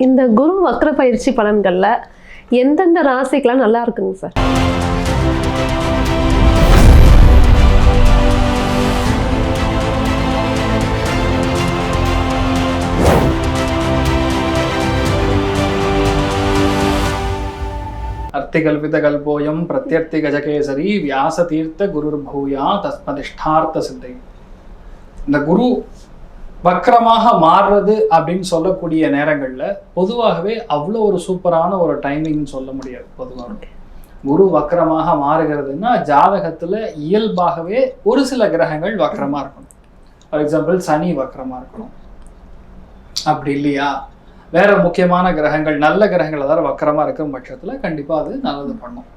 இந்த குரு வக்ர பயிற்சி பலன்களில் எந்தெந்த ராசிக்கெல்லாம் நல்லா இருக்குங்க சார்? அர்த்திகல்பிதகல்போயம் பிரத்யர்த்தி கஜகேசரி வியாச தீர்த்த குருர் பூயா தஸ்மதிஷ்டார்த்த சித்தை இந்த குரு வக்கரமாக மாறுறது அப்படின்னு சொல்லக்கூடிய நேரங்கள்ல பொதுவாகவே அவ்வளோ ஒரு சூப்பரான ஒரு டைமிங் சொல்ல முடியாது பொதுவாக குரு வக்கரமாக மாறுகிறதுன்னா ஜாதகத்துல இயல்பாகவே ஒரு சில கிரகங்கள் வக்கரமா இருக்கணும். ஃபார் எக்ஸாம்பிள் சனி வக்கரமா இருக்கணும். அப்படி இல்லையா? வேற முக்கியமான கிரகங்கள் நல்ல கிரகங்கள் அதாவது வக்கரமா இருக்கும் பட்சத்துல கண்டிப்பா அது நல்லது பண்ணும்.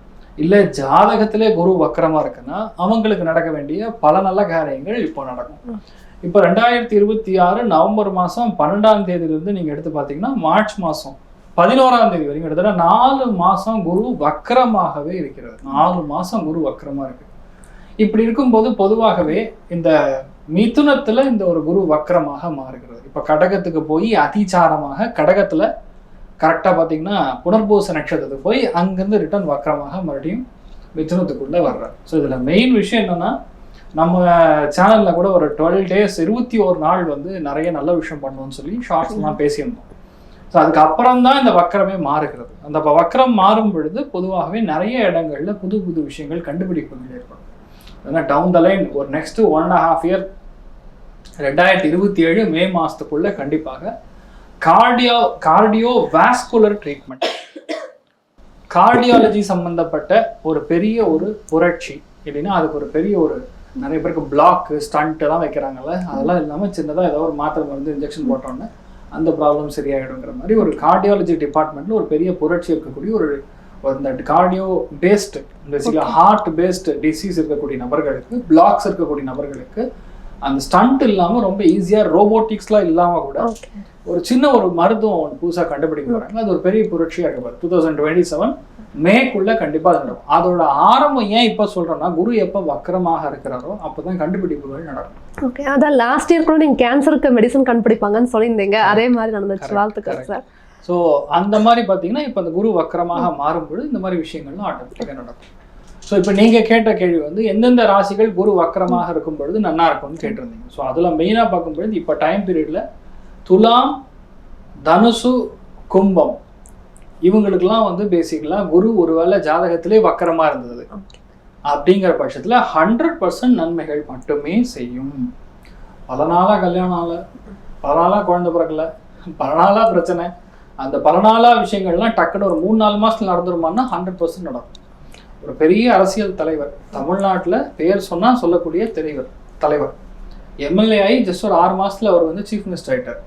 இல்லை ஜாதகத்திலே குரு வக்கரமா இருக்குன்னா அவங்களுக்கு நடக்க வேண்டிய பல நல்ல காரியங்கள் இப்போ நடக்கும். இப்போ ரெண்டாயிரத்தி இருபத்தி ஆறு நவம்பர் மாசம் பன்னெண்டாம் தேதியிலிருந்து நீங்க எடுத்து பார்த்தீங்கன்னா மார்ச் மாசம் பதினோராம் தேதி வரைக்கும் கிட்டத்தட்ட நாலு மாசம் குரு வக்கரமாகவே இருக்கிறது நாலு மாசம் குரு வக்கரமாக இருக்கு. இப்படி இருக்கும்போது பொதுவாகவே இந்த மிதுனத்துல இந்த ஒரு குரு வக்கரமாக மாறுகிறது. இப்ப கடகத்துக்கு போய் அதிசாரமாக கடகத்துல கரெக்டாக பார்த்தீங்கன்னா புனர்பூச நட்சத்திரத்துக்கு போய் அங்கேருந்து ரிட்டர்ன் வக்கரமாக மறுபடியும் மிதுனத்துக்குள்ள வர்றார். ஸோ இதில் மெயின் விஷயம் என்னன்னா நம்ம சேனலில் கூட ஒரு டுவெல் டேஸ் இருபத்தி ஒரு நாள் வந்து நிறைய நல்ல விஷயம் பண்ணுவோம்னு சொல்லி ஷார்ட்ஸ்லாம் பேசியிருந்தோம். ஸோ அதுக்கப்புறம் தான் இந்த வக்கரமே மாறுகிறது. அந்த வக்கரம் மாறும் பொழுது பொதுவாகவே நிறைய இடங்கள்ல புது புது விஷயங்கள் கண்டுபிடிப்புகள் ஏற்படும். ஏன்னா டவுன் த லைன் ஒரு next one and half year ரெண்டாயிரத்தி இருபத்தி ஏழு மே மாதத்துக்குள்ளே கண்டிப்பாக cardio cardiovascular treatment cardiology சம்பந்தப்பட்ட ஒரு பெரிய ஒரு புரட்சி இல்லைன்னா அதுக்கு ஒரு பெரிய ஒரு நிறைய பேருக்கு பிளாக் ஸ்டண்ட் எல்லாம் வைக்கிறாங்கல்ல அதெல்லாம் இல்லாமல் சின்னதாக ஏதோ ஒரு மாத்திரை மருந்து இன்ஜெக்ஷன் போட்டோன்னே அந்த ப்ராப்ளம் சரியாயிடுங்கிற மாதிரி ஒரு கார்டியாலஜி டிபார்ட்மெண்ட்ல ஒரு பெரிய புரட்சி இருக்கக்கூடிய ஒரு ஒரு இந்த கார்டியோ பேஸ்டு பேசிக்கலாக ஹார்ட் பேஸ்டு டிசீஸ் இருக்கக்கூடிய நபர்களுக்கு பிளாக்ஸ் இருக்கக்கூடிய நபர்களுக்கு அந்த ஸ்டண்ட் இல்லாமல் ரொம்ப ஈஸியாக ரோபோட்டிக்ஸ்லாம் இல்லாமல் கூட ஒரு சின்ன ஒரு மருத்துவம் ஒன்று புதுசாக கண்டுபிடிக்க போறாங்க. அது ஒரு பெரிய புரட்சியாக இருக்க டூ தௌசண்ட் டுவெண்ட்டி செவன் மேக்குள்ள கண்டிப்பாக அது நடக்கும். அதோட ஆரம்பம் ஏன் இப்போ சொல்றோம்னா குரு எப்போ வக்கரமாக இருக்கிறாரோ அப்பதான் கண்டுபிடிப்புகள் நடக்கும். ஓகே அதான் லாஸ்ட் இயர் கூட நீங்க கேன்சருக்கு மெடிசன் கண்டுபிடிப்பாங்கன்னு சொல்லியிருந்தீங்க. அதே மாதிரி நடந்துச்சு. வாழ்த்துக்கள். சார் ஸோ அந்த மாதிரி பார்த்தீங்கன்னா இப்போ அந்த குரு வக்கரமாக மாறும்பொழுது இந்த மாதிரி விஷயங்கள்லாம் ஆட்டோமேட்டிக்காக நடக்கும். ஸோ இப்போ நீங்கள் கேட்ட கேள்வி வந்து எந்தெந்த ராசிகள் குரு வக்கரமாக இருக்கும் பொழுது நல்லா இருக்கும்னு கேட்டிருந்தீங்க. ஸோ அதில் மெயினாக பார்க்கும்பொழுது இப்போ டைம் பீரியடில் துலாம் தனுசு கும்பம் இவங்களுக்கெல்லாம் வந்து பேசிக்கலாக குரு ஒருவேளை ஜாதகத்திலே வக்கரமாக இருந்தது. அப்படிங்கிற பட்சத்தில் ஹண்ட்ரட் பர்சன்ட் நன்மைகள் மட்டுமே செய்யும். பல நாளாக கல்யாணம் ஆகல பல நாளாக குழந்தை பிறக்கல பல நாளாக பிரச்சனை. அந்த பல நாளாக விஷயங்கள்லாம் டக்குன்னு ஒரு மூணு நாலு மாசத்துல நடந்துருமான்னா ஹண்ட்ரட் பர்சன்ட் நடக்கும். ஒரு பெரிய அரசியல் தலைவர். தமிழ்நாட்டில் பெயர் சொன்னால் சொல்லக்கூடிய தலைவர். தலைவர் எம்எல்ஏ ஆகி ஜஸ்ட் ஒரு ஆறு மாதத்தில் அவர் வந்து சீஃப் மினிஸ்டர் ஆகிட்டார்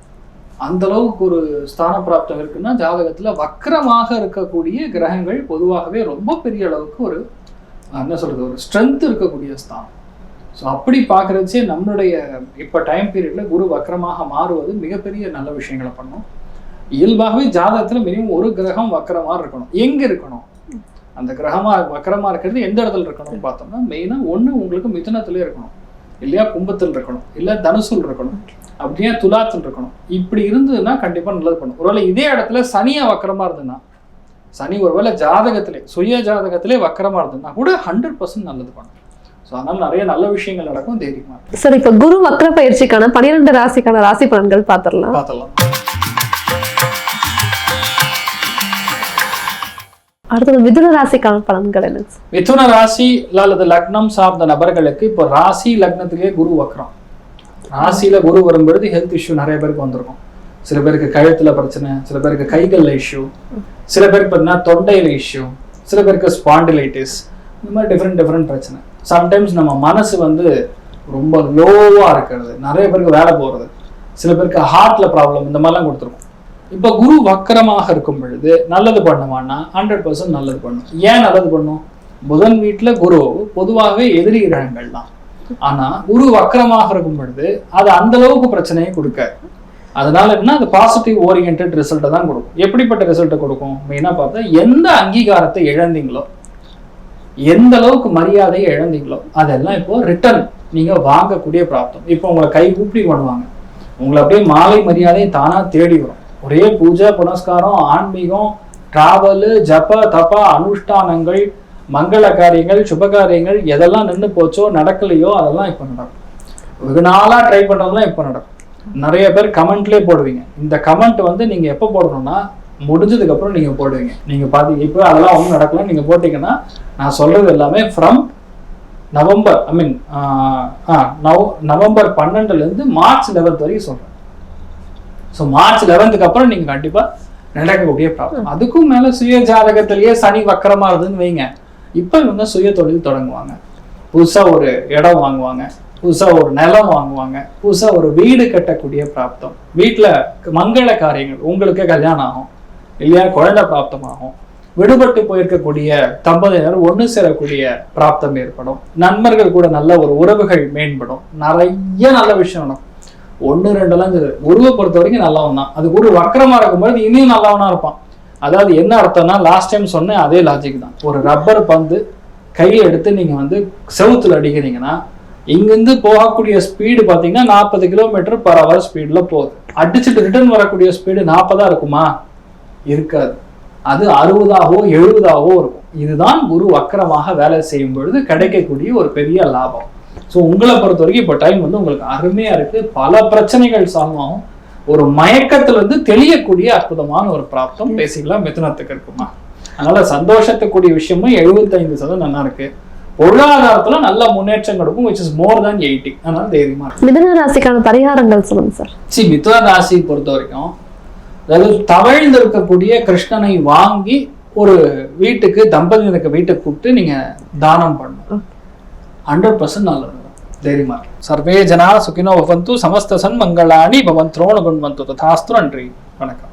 அந்த அளவுக்கு ஒரு ஸ்தான பிராப்தம் இருக்குன்னா ஜாதகத்தில் வக்கரமாக இருக்கக்கூடிய கிரகங்கள் பொதுவாகவே ரொம்ப பெரிய அளவுக்கு ஒரு என்ன சொல்கிறது ஒரு ஸ்ட்ரென்த் இருக்கக்கூடிய ஸ்தானம். ஸோ அப்படி பார்க்குறச்சே நம்மளுடைய இப்போ டைம் பீரியடில் குரு வக்கரமாக மாறுவது மிகப்பெரிய நல்ல விஷயங்களை பண்ணும். இயல்பாகவே ஜாதகத்தில் மினிமம் ஒரு கிரகம் வக்கரமாக இருக்கணும். எங்கே இருக்கணும்? அந்த கிரகமா வக்கரமா இருக்கிறது எந்த இடத்துல இருக்கணும்னு பார்த்தோம்னா மெயினா ஒண்ணு உங்களுக்கு மிதுனத்திலே இருக்கணும். இல்லையா கும்பத்தில் இருக்கணும். இல்ல தனுசுல் இருக்கணும். அப்படியே துலாத்தில் இருக்கணும். இப்படி இருந்ததுன்னா கண்டிப்பா நல்லது பண்ணும். ஒருவேளை இதே இடத்துல சனியா வக்கரமா இருந்ததுன்னா சனி ஒருவேளை ஜாதகத்திலே சுய ஜாதகத்திலே வக்கரமா இருந்ததுன்னா கூட ஹண்ட்ரட் பர்சன்ட் நல்லது பண்ணும். ஸோ அதனால நிறைய நல்ல விஷயங்கள் நடக்கும். தைரியமா இருக்கும். சார் இப்ப குரு வக்ர பயிற்சிக்கான பன்னிரெண்டு ராசிக்கான ராசி பலன்கள் பார்த்துடலாம். பார்த்துடலாம். அடுத்தது மிதுன ராசிக்கான பலன்கள் என்ன? மிதுன ராசி அல்லது லக்னம் சார்ந்த நபர்களுக்கு இப்போ ராசி லக்னத்திலேயே குரு வக்கரம் ராசியில குரு வரும்பொழுது ஹெல்த் இஷ்யூ நிறைய பேருக்கு வந்திருக்கும். சில பேருக்கு கழுத்துல பிரச்சனை சில பேருக்கு கைகள்ல இஷ்யூ சில பேருக்கு பார்த்தீங்கன்னா தொண்டையில இஷ்யூ சில பேருக்கு ஸ்பாண்டிலைட்டிஸ் இந்த மாதிரி டிஃப்ரெண்ட் டிஃப்ரெண்ட் பிரச்சனை. சம்டைம்ஸ் நம்ம மனசு வந்து ரொம்ப லோவா இருக்கிறது. நிறைய பேருக்கு வேலை போறது. சில பேருக்கு ஹார்ட்ல ப்ராப்ளம் இந்த மாதிரிலாம் கொடுத்துருக்கும். இப்போ குரு வக்கரமாக இருக்கும் பொழுது நல்லது பண்ணுவான்னா ஹண்ட்ரட் பர்சன்ட் நல்லது பண்ணும். ஏன் நல்லது பண்ணும்? புதன் வீட்டுல குரு பொதுவாகவே எதிரி கிரகங்கள் தான். ஆனால் குரு வக்கரமாக இருக்கும் பொழுது அது அந்த அளவுக்கு பிரச்சனையை கொடுக்காது. அதனால என்ன? அது பாசிட்டிவ் ஓரியன்ட் ரிசல்ட்டை தான் கொடுக்கும். எப்படிப்பட்ட ரிசல்ட்டை கொடுக்கும்? மெயினாக பார்த்தா எந்த அங்கீகாரத்தை இழந்தீங்களோ எந்த அளவுக்கு மரியாதையை இழந்தீங்களோ அதெல்லாம் இப்போ ரிட்டர்ன் நீங்க வாங்கக்கூடிய பிராப்தம். இப்போ உங்களை கை கூப்பி பண்ணுவாங்க. உங்களை அப்படியே மாலை மரியாதையை தானா தேடி வரும். ஒரே பூஜை புனஸ்காரம் ஆன்மீகம் டிராவலு ஜப தப அனுஷ்டானங்கள் மங்கள காரியங்கள் சுப காரியங்கள் எதெல்லாம் நின்று போச்சோ நடக்கலையோ அதெல்லாம் இப்போ நடக்கும். வெகு நாளாக ட்ரை பண்ணுறதுலாம் இப்போ நடக்கும். நிறைய பேர் கமெண்ட்லேயே போடுவீங்க. இந்த கமெண்ட் வந்து நீங்கள் எப்போ போடணும்னா முடிஞ்சதுக்கப்புறம் நீங்கள் போடுவீங்க. நீங்கள் பார்த்து இப்போ அதெல்லாம் ஒன்றும் நடக்கல நீங்கள் போட்டிங்கன்னா நான் சொல்கிறது எல்லாமே ஃப்ரம் நவம்பர் ஐ மீன் நவ நவம்பர் பன்னெண்டுலேருந்து மார்ச் லெவன்த் வரைக்கும் சொல்கிறேன் ஸோ மார்ச் லெவன்த்துக்கு அப்புறம் நீங்க கண்டிப்பா நடக்கக்கூடிய ப்ராப்ளம் அதுக்கும் மேல சுய ஜாதகத்திலேயே சனி வக்கரமா இருதுன்னு வைங்க. இப்போ இவங்க சுய தொழில் தொடங்குவாங்க. புதுசா ஒரு இடம் வாங்குவாங்க. புதுசா ஒரு நிலம் வாங்குவாங்க. புதுசா ஒரு வீடு கட்டக்கூடிய பிராப்தம். வீட்டுல மங்கள காரியங்கள். உங்களுக்கு கல்யாணம் ஆகும். இல்லையா? குழந்தை பிராப்தமாகும். விடுபட்டு போயிருக்கக்கூடிய தம்பதியினர் ஒன்று சேரக்கூடிய பிராப்தம் ஏற்படும். நண்பர்கள் கூட நல்ல ஒரு உறவுகள் மேம்படும். நிறைய நல்ல விஷயம் நடக்கும். ஒன்று ரெண்டெல்லாம் இது குருவை பொறுத்த வரைக்கும் நல்லவன் தான். அது குரு வக்கரமாக இருக்கும்போது இனியும் நல்லவனாக இருப்பான். அதாவது என்ன அர்த்தம்னா லாஸ்ட் டைம் சொன்னேன் அதே லாஜிக் தான். ஒரு ரப்பர் பந்து கையை எடுத்து நீங்கள் வந்து செவுத்தில் அடிக்கிறீங்கன்னா இங்கேருந்து போகக்கூடிய ஸ்பீடு பார்த்தீங்கன்னா நாற்பது கிலோமீட்டர் பர் ஹவர் ஸ்பீடில் போகுது. அடிச்சுட்டு ரிட்டர்ன் வரக்கூடிய ஸ்பீடு நாற்பதாக இருக்குமா? இருக்காது. அது அறுபதாகவோ எழுபதாகவோ இருக்கும். இதுதான் குரு வக்கரமாக வேலை செய்யும் பொழுது கிடைக்கக்கூடிய ஒரு பெரிய லாபம். ஸோ உங்களை பொறுத்த வரைக்கும் இப்போ டைம் வந்து உங்களுக்கு அருமையா இருக்கு. பல பிரச்சனைகள் சால்வ் ஆகும். ஒரு மயக்கத்துல இருந்து தெளியக்கூடிய அற்புதமான ஒரு பிராப்தம் பேசிக்கலாம். மிதுனத்துக்கு இருக்குமா? அதனால சந்தோஷத்துக்குரிய விஷயமும் எழுபத்தைந்து சதவீதம் நல்லா இருக்கு. பொருளாதாரத்துல நல்ல முன்னேற்றம் கொடுக்கும் which is more than eighty அதனால தைரியமா இருக்கு. மிதுன ராசிக்கான பரிகாரங்கள் சொல்லுங்க சார் சி மிதுன ராசி பொறுத்த வரைக்கும் அதாவது தவழ்ந்து இருக்கக்கூடிய கிருஷ்ணனை வாங்கி ஒரு வீட்டுக்கு தம்பதியினருக்கு வீட்டுக்கு கூப்பிட்டு நீங்க தானம் பண்ணணும். ஹண்ட்ரட் பர்சன்ட் நல்லது தைரியமா இருக்கு. சர்வே ஜனா சுகினோ பவந்து சமஸ்த சன்மங்களாணி பவன் திரோண குண்வந்து ததாஸ்து நன்றி வணக்கம்